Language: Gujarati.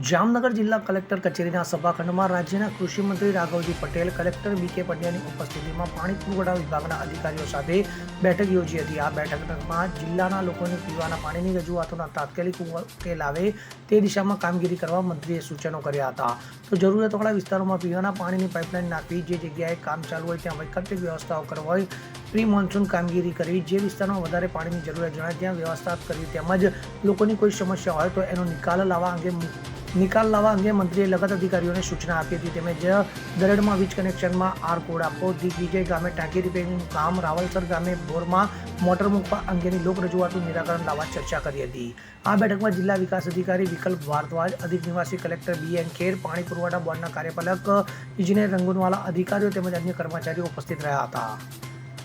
જામનગર જિલ્લા કલેક્ટર કચેરીના સભાખંડમાં રાજ્યના કૃષિમંત્રી રાઘવજી પટેલ, કલેક્ટર બી કે પંડ્યાની ઉપસ્થિતિમાં પાણી પુરવઠા વિભાગના અધિકારીઓ સાથે બેઠક યોજી હતી. આ બેઠકમાં જિલ્લાના લોકોની પીવાના પાણીની રજૂઆતોના તાત્કાલિક ઉકેલ આવે તે દિશામાં કામગીરી કરવા મંત્રીએ સૂચનો કર્યા હતા. તો જરૂરિયાતવાળા વિસ્તારોમાં પીવાના પાણીની પાઇપલાઇન નાખવી, જે જગ્યાએ કામ ચાલુ હોય ત્યાં વૈકલ્પિક વ્યવસ્થાઓ કરવા હોય પ્રી મોન્સૂન કામગીરી કરવી, જે વિસ્તારમાં વધારે પાણીની જરૂરિયાત જણાય, ત્યાં વ્યવસ્થા કરવી, તેમજ લોકોની કોઈ સમસ્યા હોય તો એનો નિકાલ લાવવા અંગે નિકાલ લાવવા અંગે મંત્રીએ લગત અધિકારીઓને સૂચના આપી હતી. તેમજ દરેડમાં વીજ કનેક્શનમાં આર કોડ આપવો દિગ્વિજય ગામે ટાંકી રિપેરિંગનું કામ, રાવલસર ગામે બોરમાં મોટર મૂકવા અંગેની લોક રજૂઆતનું નિરાકરણ લાવવા ચર્ચા કરી હતી. આ બેઠકમાં જિલ્લા વિકાસ અધિકારી વિકલ્પ ભારદ્વાજ, અધિક નિવાસી કલેક્ટર બી એન ખેર, પાણી પુરવઠા બોર્ડના કાર્યપાલક, ઇજનેર રંગુનવાલા અધિકારીઓ તેમજ અન્ય કર્મચારીઓ ઉપસ્થિત રહ્યા હતા.